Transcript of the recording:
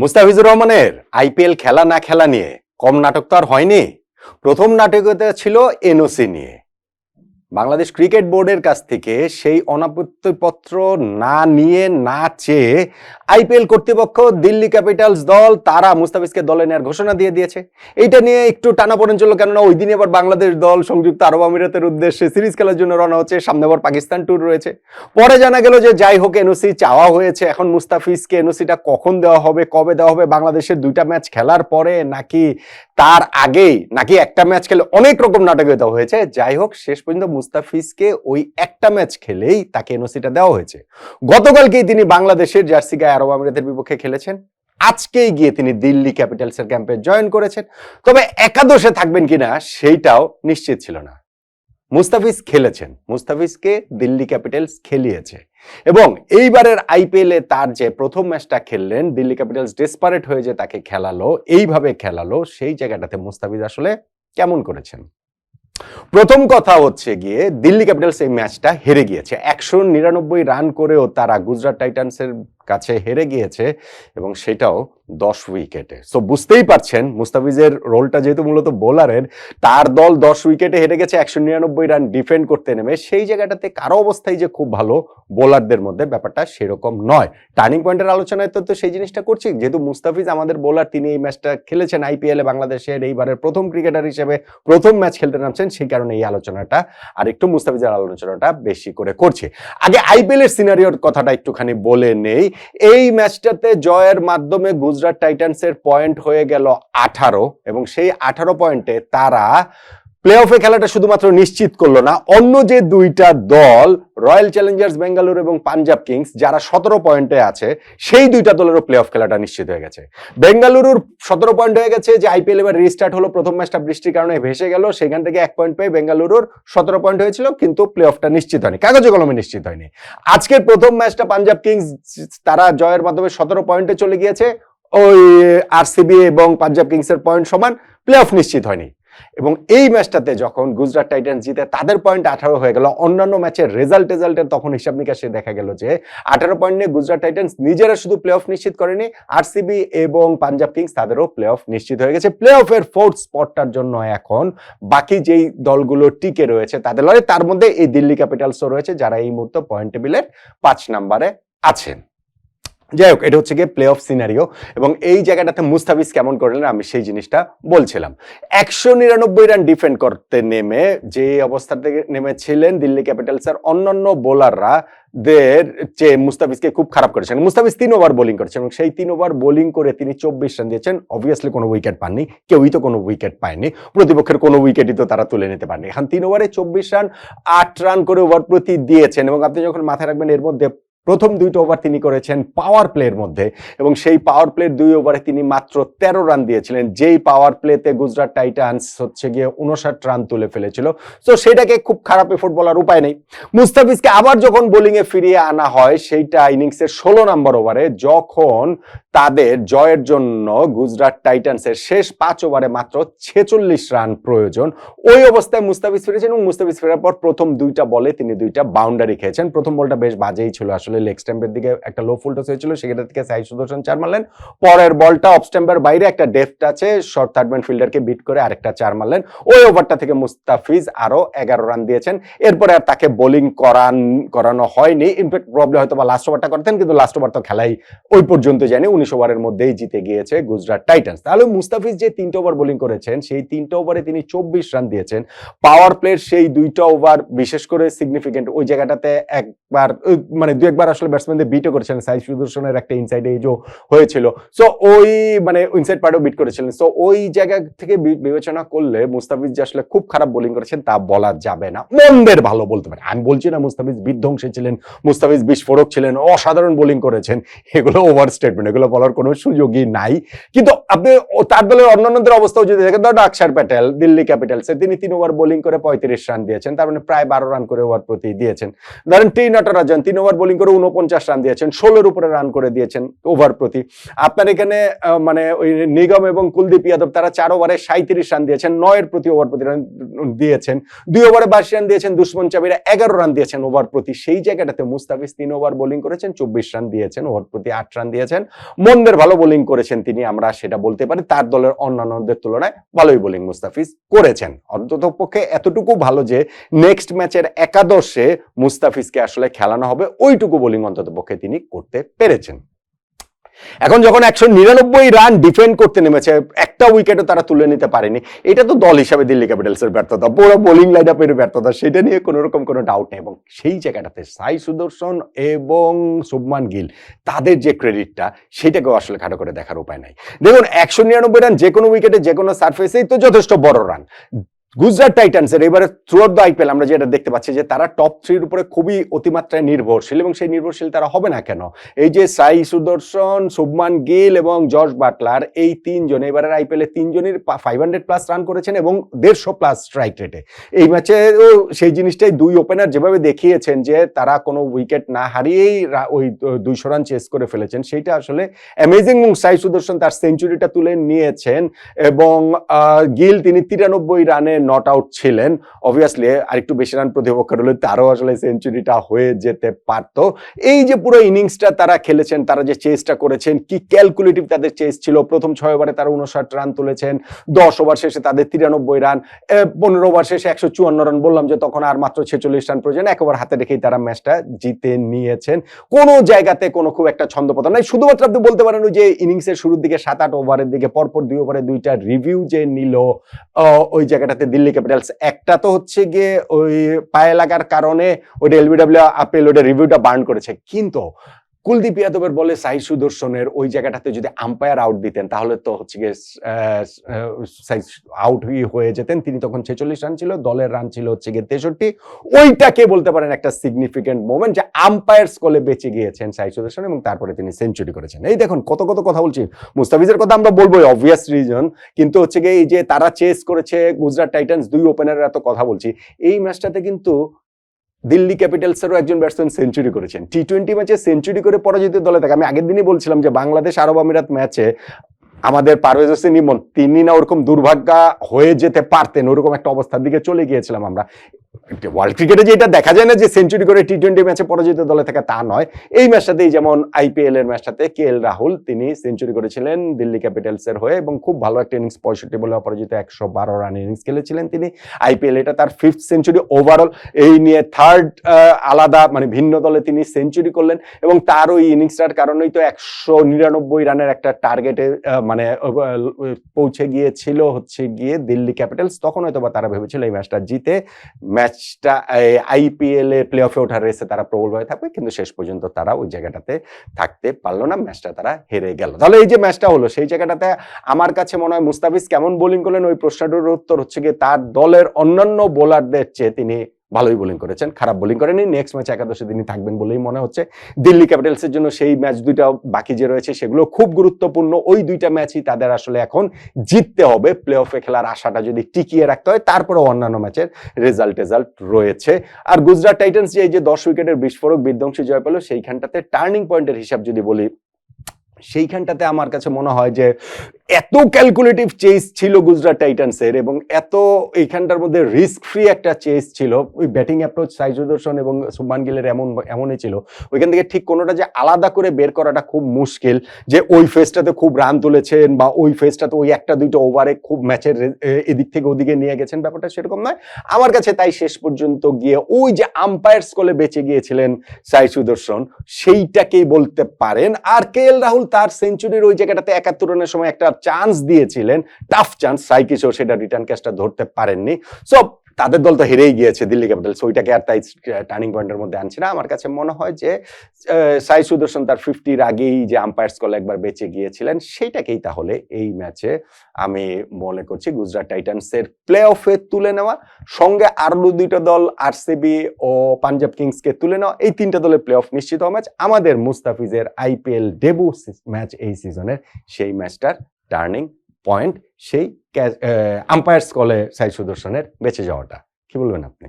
মুস্তাফিজুর রহমানের আইপিএল খেলা না খেলা নিয়ে কম নাটক তো আর হয়নি। প্রথম নাটকতা ছিল এনওসি নিয়ে। বাংলাদেশ ক্রিকেট বোর্ডের কাছ থেকে সেই অনাপত্তিপত্র না নিয়ে, না চেয়ে আইপিএল কর্তৃপক্ষ, দিল্লি ক্যাপিটালস দল, তারা মুস্তাফিজকে দলে নেওয়ার ঘোষণা দিয়ে দিয়েছে। এইটা নিয়ে একটু টানাপোড়েন চলল, কেননা ওই দিনে আবার বাংলাদেশ দল সংযুক্ত আরব আমিরাতের উদ্দেশ্যে সিরিজ খেলার জন্য রওনা হচ্ছে। সামনে আবার পাকিস্তান ট্যুর রয়েছে। পরে জানা গেল যে যাই হোক, এনওসি চাওয়া হয়েছে। এখন মুস্তাফিজকে এনওসিটা কখন দেওয়া হবে, কবে দেওয়া হবে, বাংলাদেশের দুইটা ম্যাচ খেলার পরে নাকি তার আগেই, নাকি একটা ম্যাচ খেলে অনেক রকম নাটকীয়তা হয়েছে। যাই হোক, শেষ পর্যন্ত মুস্তাফিজকে ওই একটা ম্যাচ খেলেই তাকে এনওসিটা দেওয়া হয়েছে। গতকালকেই তিনি বাংলাদেশের জার্সি গায়ে আরব আমিরাতের বিপক্ষে খেলেছেন। আজকেই গিয়ে তিনি দিল্লি ক্যাপিটালসের ক্যাম্পে জয়েন করেছেন। তবে একাদশে থাকবেন কিনা সেইটাও নিশ্চিত ছিল না। মুস্তাফিজ খেলেছেন। মুস্তাফিজকে দিল্লি ক্যাপিটালস খেলিয়েছে। এবং এইবারের আইপিএলে তার যে প্রথম ম্যাচটা খেললেন, দিল্লি ক্যাপিটালস ডেসপারেট হয়ে যে তাকে খেলালো, এইভাবে খেলালো, সেই জায়গাটাতে মুস্তাফিজ আসলে কেমন করেছেন? প্রথম কথা হচ্ছে গিয়ে দিল্লি ক্যাপিটালস এই ম্যাচটা হেরে গিয়েছে। একশো নিরানব্বই রান করেও তারা গুজরাট টাইটান্সের কাছে হেরে গিয়েছে এবং সেটাও দশ উইকেটে। সো বুঝতেই পারছেন, মুস্তাফিজের রোলটা যেহেতু মূলত বোলারের তার দল দশ উইকেটে হেরে গেছে, একশো নিরানব্বই রান ডিফেন্ড করতে নেমে। সেই জায়গাটাতে কারও অবস্থায় যে খুব ভালো বোলারদের মধ্যে ব্যাপারটা সেরকম নয়। টার্নিং পয়েন্টের আলোচনায় তো তো সেই জিনিসটা করছি। যেহেতু মুস্তাফিজ আমাদের বোলার তিনি এই ম্যাচটা খেলেছেন আইপিএলে বাংলাদেশের এইবারের প্রথম ক্রিকেটার হিসেবে, প্রথম ম্যাচ খেলতে নামছেন, সেই কারণে এই আলোচনাটা, আর একটু মুস্তাফিজের আলোচনাটা বেশি করে করছি। আগে আইপিএল এর সিনারিওর কথাটা একটুখানি বলে নেই। এই ম্যাচটাতে জয়ের মাধ্যমে গুজরাট টাইটান্সের পয়েন্ট হয়ে গেল আঠারো এবং সেই আঠারো পয়েন্টে তারা প্লে অফে খেলাটা শুধুমাত্র নিশ্চিত করল না, অন্য যে দুইটা দল রয়্যাল চ্যালেঞ্জার্স বেঙ্গালুরু এবং পাঞ্জাব কিংস যারা সতেরো পয়েন্টে আছে, সেই দুইটা দলেরও প্লে অফ খেলাটা নিশ্চিত হয়ে গেছে। বেঙ্গালুরুর সতেরো পয়েন্ট হয়ে গেছে, যে আইপিএল এবার রিস্টার্ট হলো, প্রথম ম্যাচটা বৃষ্টির কারণে ভেসে গেল, সেখান থেকে এক পয়েন্ট পেয়ে বেঙ্গালুরুর সতেরো পয়েন্ট হয়েছিল, কিন্তু প্লে অফটা নিশ্চিত হয়নি, কাগজে কলমে নিশ্চিত হয়নি। আজকের প্রথম ম্যাচটা পাঞ্জাব কিংস তারা জয়ের মাধ্যমে সতেরো পয়েন্টে চলে গিয়েছে, ওই আরসিবি এবং পাঞ্জাব কিংসের পয়েন্ট সমান প্লে অফ নিশ্চিত হয়নি। এবং এই ম্যাচটাতে যখন গুজরাট টাইটান্স জিতে তাদের পয়েন্ট আঠারো হয়ে গেল, অন্যান্য ম্যাচের রেজাল্ট রেজাল্টের তখন হিসাব নিকাশে দেখা গেল যে আঠারো পয়েন্ট নিয়ে গুজরাট টাইটান্স নিজেরা শুধু প্লে অফ নিশ্চিত করেনি আর আরসিবি এবং পাঞ্জাব কিংস তাদেরও প্লে অফ নিশ্চিত হয়ে গেছে। প্লে অফের ফোর্থ স্পটটার জন্য এখন বাকি যেই দলগুলো টিকে রয়েছে তাদের লড়াই, তার মধ্যে এই দিল্লি ক্যাপিটালসও রয়েছে, যারা এই মুহূর্তে পয়েন্ট টেবিলের পাঁচ নাম্বারে আছেন। যাই হোক এটা হচ্ছে গিয়ে প্লে অফ সিনারিও এবং এই জায়গাটাতে মুস্তাফিজ কেমন করলেন আমি সেই জিনিসটা বলছিলাম। একশো নিরানব্বই রান ডিফেন্ড করতে নেমে যে অবস্থা থেকে নেমেছিলেন দিল্লি ক্যাপিটালসের অন্যান্য বোলাররা দের যে মুস্তাফিজকে খুব খারাপ করেছেন। মুস্তাফিজ তিন ওভার বোলিং করেছেন এবং সেই তিন ওভার বোলিং করে তিনি চব্বিশ রান দিয়েছেন। অবভিয়াসলি কোনো উইকেট পাননি, কেউই তো কোনো উইকেট পায়নি, প্রতিপক্ষের কোনো উইকেটই তো তারা তুলে নিতে পারেনি। এখন তিন ওভারে চব্বিশ রান আট রান করে ওভার প্রতি দিয়েছেন এবং আপনি যখন মাথায় রাখবেন এর মধ্যে প্রথম দুইটা ওভার তিনি করেছেন পাওয়ার প্লের মধ্যে এবং সেই পাওয়ার প্লের দুই ওভারে তিনি মাত্র তেরো রান দিয়েছিলেন। যেই পাওয়ার প্লেতে গুজরাট টাইটান্স হচ্ছে গিয়ে উনষাট রান তুলে ফেলেছিল। তো সেটাকে খুব খারাপ এফোর্ট বলার উপায় নেই। মুস্তাফিজকে আবার যখন বোলিংয়ে ফিরিয়ে আনা হয়, সেইটা ইনিংসের ষোলো নম্বর ওভারে যখন তাদের জয়ের জন্য গুজরাট টাইটান্সের শেষ পাঁচ ওভারে মাত্র ছেচল্লিশ রান প্রয়োজন। ওই অবস্থায় মুস্তাফিজ ফিরেছেন এবং মুস্তাফিজ ফেরার পর প্রথম দুইটা বলে তিনি দুইটা বাউন্ডারি খেয়েছেন। প্রথম বলটা বেশ বাজেই ছিল আসলে। লেগ স্ট্যাম্পের দিকে একটা লো ফুলটস হয়েছিল, সেখান থেকে সাই সুদর্শন চার মারলেন। পরের বলটা অফ স্ট্যাম্পের বাইরে একটা ডেফট আছে শর্ট থার্ডম্যান ফিল্ডারকে বিট করে আরেকটা চার মারলেন। ওই ওভারটা থেকে মুস্তাফিজ আরও এগারো রান দিয়েছেন। এরপরে আর তাকে বোলিং করান, করানো হয়নি। ইনফ্যাক্ট প্রবলেম হয়তো বা লাস্ট ওভারটা করতেন, কিন্তু লাস্ট ওভার তো খেলাই ওই পর্যন্ত যায়নি। উনিশ ওভারের মধ্যেই জিতে গিয়েছে গুজরাট টাইটান্স তাহলে মুস্তাফিজ যে তিনটা ওভার বোলিং করেছেন, সেই তিনটা ওভারে তিনি চব্বিশ রান দিয়েছেন। পাওয়ার প্লের সেই দুইটা ওভার বিশেষ করে সিগনিফিকেন্ট ওই জায়গাটাতে একবার মানে দু একবার আসলে ব্যাটসম্যানদের বিটও করেছেন সাই সুদর্শনের একটা ইনসাইড এজও হয়েছিল। সো ওই মানে ইনসাইড পার্টও বিট করেছিলেন। সো ওই জায়গা থেকে বিবেচনা করলে মুস্তাফিজ যে আসলে খুব খারাপ বোলিং করেছেন তা বলা যাবে না। মন্দের ভালো বলতে পারে। আমি বলছি না মুস্তাফিজ বিধ্বংসী ছিলেন, মুস্তাফিজ বিস্ফোরক ছিলেন, অসাধারণ বোলিং করেছেন। এগুলো ওভার স্টেটমেন্ট এগুলো বলার কোনো সুযোগই নাই। কিন্তু আপনি তার দলের অন্যান্যদের অবস্থাও যদি দেখেন, ধরেন অক্ষর প্যাটেল, দিল্লি ক্যাপিটালসে তিনি তিন ওভার বোলিং করে পঁয়ত্রিশ রান দিয়েছেন। তার মানে প্রায় বারো রান করে ওভার প্রতি দিয়েছেন। ধরেন টি নটরাজন তিন ওভার বোলিং করে ওভারে উনপঞ্চাশ রান দিয়েছেন, ষোলোর উপরে রান করে দিয়েছেন ওভার প্রতি। আপনার এখানে মানে ওই নিগম এবং কুলদীপ যাদব, তারা চার ওভারে সাঁত্রিশ রান দিয়েছেন, নয়ের প্রতি ওভার প্রতি রান দিয়েছেন। দুই ওভারে বাইশ রান দিয়েছেন, দুশ্মন চাবিরা এগারো রান দিয়েছেন ওভার প্রতি। সেই জায়গাটাতে মুস্তাফিজ তিন ওভার বোলিং করেছেন, চব্বিশ রান দিয়েছেন, ওভার প্রতি আট রান দিয়েছেন। মন্দের ভালো বোলিং করেছেন তিনি, আমরা সেটা বলতে পারি। তার দলের অন্যান্যদের তুলনায় ভালোই বোলিং মুস্তাফিজ করেছেন। অন্তত পক্ষে এতটুকু ভালো যে, নেক্সট ম্যাচের একাদশে মুস্তাফিজকে আসলে খেলানো হবে, ওইটুকু বোলিং অন্তত পক্ষে তিনি করতে পেরেছেন। এখন যখন একশো নিরানব্বই রান ডিফেন্ড করতে নেমেছে, একটা উইকেটও তারা তুলে নিতে পারেনি। এটা তো দল হিসাবে দিল্লি ক্যাপিটালসের ব্যর্থতা। পুরো বোলিং লাইন আপের ব্যর্থতা। সেটা নিয়ে কোনো রকম কোনো ডাউট নেই এবং সেই জায়গাটাতে সাই সুদর্শন এবং শুভমান গিল, তাদের যে ক্রেডিটটা সেটাকেও আসলে খাটো করে দেখার উপায় নাই। দেখুন, একশো নিরানব্বই রান যে কোনো উইকেটে যে কোনো সার্ফেসেই তো যথেষ্ট বড় রান গুজরাট টাইটান্সের এবারে থ্রুয়ার দ্য আইপিএল আমরা যেটা দেখতে পাচ্ছি যে তারা টপ থ্রির উপরে খুবই অতিমাত্রায় নির্ভরশীল এবং সেই নির্ভরশীল তারা হবে না কেন? এই যে সাই সুদর্শন, শুভমান গিল এবং জর্জ বাটলার এই তিনজন এবারের আইপিএল এ তিনজনের ফাইভ হান্ড্রেড প্লাস রান করেছেন এবং দেড়শো প্লাস স্ট্রাইক রেটে এই ম্যাচে সেই জিনিসটাই দুই ওপেনার যেভাবে দেখিয়েছেন যে তারা কোনো উইকেট না হারিয়েই ওই দুইশো রান চেস করে ফেলেছেন, সেইটা আসলে অ্যামেজিং এবং সাই সুদর্শন তার সেঞ্চুরিটা তুলে নিয়েছেন এবং গিল তিনি তিরানব্বই রানে নট আউট ছিলেন অবভিয়াসলি আরেকটু বেশি রান প্রতিপক্ষের হলে তারও আসলে সেঞ্চুরিটা হয়ে যেতে পারত। এই যে পুরো ইনিংসটা তারা খেলেছেন, তারা যে চেসটা করেছেন, কি ক্যালকুলেটিভ তাদের চেস ছিল, প্রথম ছয় ওভারে তারা উনষাট রান তুলেছেন, দশ ওভার শেষে তাদের তিরানব্বই রান পনেরো ওভার শেষে একশো চুয়ান্ন রান বললাম যে তখন আর মাত্র ছেচল্লিশ রান প্রয়োজন, এক ওভার হাতে রেখেই তারা ম্যাচটা জিতে নিয়েছেন। কোনো জায়গাতে কোনো খুব একটা ছন্দপতন নাই, শুধুমাত্র আপনি বলতে পারেন যে ইনিংসের শুরুর দিকে সাত আট ওভারের দিকে, পরপর দুই ওভারে দুইটা রিভিউ যে নিল ওই জায়গাটাতে দিল্লি ক্যাপিটালস। একটা তো হচ্ছে গিয়ে ওই পায়ে লাগার কারণে ওইটা এলবিডাব্লিউ আপেল ওটা রিভিউটা বার্ন করেছে। কিন্তু কুলদীপ যাদবের বলে সাই সুদর্শনের ওই জায়গাটাতে যদি আম্পায়ার আউট দিতেন, তাহলে তো হচ্ছে গিয়ে সাই আউট হয়ে যেতেন। তিনি তখন ছেচল্লিশ রান ছিল, দলের রান ছিল হচ্ছে গিয়ে তেষট্টি। ওইটাকে বলতে পারেন একটা সিগনিফিকেন্ট মোমেন্ট যে আম্পায়ার স্কলে বেঁচে গিয়েছেন সাই সুদর্শন এবং তারপরে তিনি সেঞ্চুরি করেছেন। এই দেখুন, কত কত কথা বলছি। মুস্তাফিজের কথা আমরা বলব অবভিয়াস রিজন কিন্তু হচ্ছে গিয়ে এই যে তারা চেস করেছে গুজরাট টাইটান্স দুই ওপেনারের এত কথা বলছি, এই ম্যাচটাতে কিন্তু দিল্লি ক্যাপিটালসেরও একজন ব্যাটসম্যান সেঞ্চুরি করেছেন। টি টোয়েন্টি ম্যাচে সেঞ্চুরি করে পরাজিত দলে থাকে। আমি আগের দিনই বলছিলাম যে বাংলাদেশ আরব আমিরাত ম্যাচে আমাদের পারভেজ হোসেন ইমন, তিনি না ওরকম দুর্ভাগ্য হয়ে যেতে পারতেন, ওরকম একটা অবস্থার দিকে চলে গিয়েছিলাম আমরা। ওয়ার্ল্ড ক্রিকেটে যে এটা দেখা যায় না যে সেঞ্চুরি করে টি টোয়েন্টি ম্যাচে পরাজিত দলে থাকে, তা নয়। এই ম্যাচটাতেই যেমন আইপিএল এর ম্যাচটাতে কে এল রাহুল, তিনি সেঞ্চুরি করেছিলেন দিল্লি ক্যাপিটালস এর হয়ে এবং খুব ভালো একটা ইনিংস পঁয়ষট্টি বলে অপরাজিত একশো বারো রান ইনিংস খেলেছিলেন তিনি। আইপিএল এটা তার ফিফথ সেঞ্চুরি ওভারঅল এই নিয়ে থার্ড আলাদা মানে ভিন্ন দলে তিনি সেঞ্চুরি করলেন এবং তার ওই ইনিংসটার কারণেই তো একশো নিরানব্বই রানের একটা টার্গেটে মানে পৌঁছে গিয়েছিল হচ্ছে গিয়ে দিল্লি ক্যাপিটালস। তখন হয়তো বা তারা ভেবেছিল এই ম্যাচটা জিতে ম্যাচটা আইপিএল এ প্লে অফে ওঠার রেসে তারা প্রবলভাবে থাকবে, কিন্তু শেষ পর্যন্ত তারা ওই জায়গাটাতে থাকতে পারল না, ম্যাচটা তারা হেরে গেল। তাহলে এই যে ম্যাচটা হলো, সেই জায়গাটাতে আমার কাছে মনে হয় মুস্তাফিজ কেমন বোলিং করলেন, ওই প্রশ্নটার উত্তর হচ্ছে গিয়ে তার দলের অন্যান্য বোলারদের চেয়ে তিনি ভালোই বোলিং করেছেন, খারাপ বোলিং করেনি নেক্সট ম্যাচ একাদশে তিনি থাকবেন বলেই মনে হচ্ছে। দিল্লি ক্যাপিটালসের জন্য সেই ম্যাচ দুইটা বাকি যে রয়েছে সেগুলো খুব গুরুত্বপূর্ণ, ওই দুইটা ম্যাচই তাদের আসলে এখন জিততে হবে। প্লে অফে খেলার আশাটা যদি টিকিয়ে রাখতে হয় তারপরে অন্যান্য ম্যাচের রেজাল্ট রেজাল্ট রয়েছে। আর গুজরাট টাইটান্স যে এই যে দশ উইকেটের বিস্ফোরক বিধ্বংসী জয় পেল, সেইখানটাতে টার্নিং পয়েন্টের হিসাব যদি বলি, সেইখানটাতে আমার কাছে মনে হয় যে এত ক্যালকুলেটিভ চেস ছিল গুজরাট টাইটান্সের এবং এত এইখানটার মধ্যে রিস্ক ফ্রি একটা চেস ছিল। ওই ব্যাটিং অ্যাপ্রোচ সাই সুদর্শন এবং সুমান গিলের এমন এমনই ছিল। ওইখান থেকে ঠিক কোনোটা যে আলাদা করে বের করাটা খুব মুশকিল, যে ওই ফেজটাতে খুব রান তুলেছেন বা ওই ফেজটাতে ওই একটা দুইটা ওভারে খুব ম্যাচের এদিক থেকে ওদিকে নিয়ে গেছেন, ব্যাপারটা সেরকম নয়। আমার কাছে তাই শেষ পর্যন্ত গিয়ে ওই যে আম্পায়ার স্কলে বেঁচে গিয়েছিলেন সাই সুদর্শন সেইটাকেই বলতে পারেন। আর কে এল রাহুল তার সেঞ্চুরির ওই জায়গাটাতে একাত্তর রানের সময় একটা চান্স দিয়েছিলেন টাফ চান্স সাই কিশোর সেটা রিটার্ন ক্যাচটা ধরতে পারেননি। সো তাদের দল তো হেরেই গিয়েছে দিল্লি ক্যাপিটালস ওইটাকে আর তাই টার্নিং পয়েন্টের মধ্যে আনছে না। আমার কাছে মনে হয় যে সাই সুদর্শন তার ফিফটির আগেই যে আম্পায়ার স্কল একবার বেঁচে গিয়েছিলেন, সেইটাকেই তাহলে এই ম্যাচে আমি মনে করছি গুজরাট টাইটান্সের প্লে অফে তুলে নেওয়া। সঙ্গে আরও দুইটা দল আরসিবি ও পাঞ্জাব কিংসকে তুলে নেওয়া। এই তিনটা দলের প্লে অফ নিশ্চিত ম্যাচ আমাদের মুস্তাফিজের আইপিএল ডেবু ম্যাচ এই সিজনের সেই ম্যাচটার টার্নিং পয়েন্ট সেই আম্পায়ার স্কলে সাই সুদর্শনের বেঁচে যাওয়াটা। কি বলবেন আপনি?